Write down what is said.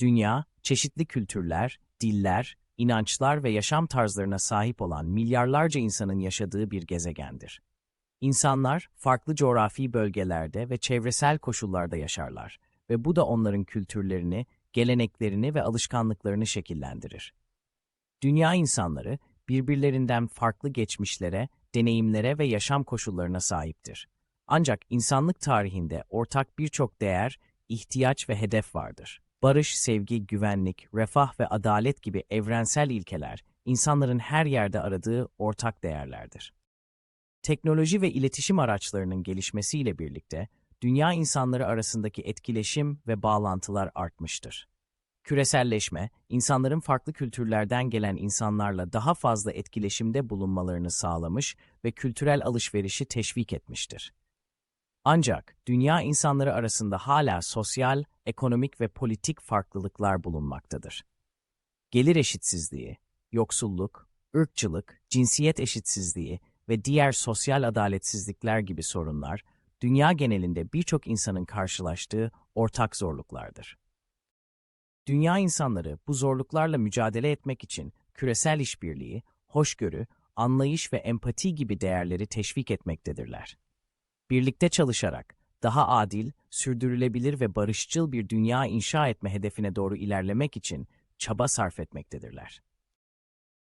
Dünya, çeşitli kültürler, diller, inançlar ve yaşam tarzlarına sahip olan milyarlarca insanın yaşadığı bir gezegendir. İnsanlar farklı coğrafi bölgelerde ve çevresel koşullarda yaşarlar ve bu da onların kültürlerini, geleneklerini ve alışkanlıklarını şekillendirir. Dünya insanları birbirlerinden farklı geçmişlere, deneyimlere ve yaşam koşullarına sahiptir. Ancak insanlık tarihinde ortak birçok değer, ihtiyaç ve hedef vardır. Barış, sevgi, güvenlik, refah ve adalet gibi evrensel ilkeler, insanların her yerde aradığı ortak değerlerdir. Teknoloji ve iletişim araçlarının gelişmesiyle birlikte, dünya insanları arasındaki etkileşim ve bağlantılar artmıştır. Küreselleşme, insanların farklı kültürlerden gelen insanlarla daha fazla etkileşimde bulunmalarını sağlamış ve kültürel alışverişi teşvik etmiştir. Ancak dünya insanları arasında hala sosyal, ekonomik ve politik farklılıklar bulunmaktadır. Gelir eşitsizliği, yoksulluk, ırkçılık, cinsiyet eşitsizliği ve diğer sosyal adaletsizlikler gibi sorunlar, dünya genelinde birçok insanın karşılaştığı ortak zorluklardır. Dünya insanları bu zorluklarla mücadele etmek için küresel işbirliği, hoşgörü, anlayış ve empati gibi değerleri teşvik etmektedirler. Birlikte çalışarak daha adil, sürdürülebilir ve barışçıl bir dünya inşa etme hedefine doğru ilerlemek için çaba sarf etmektedirler.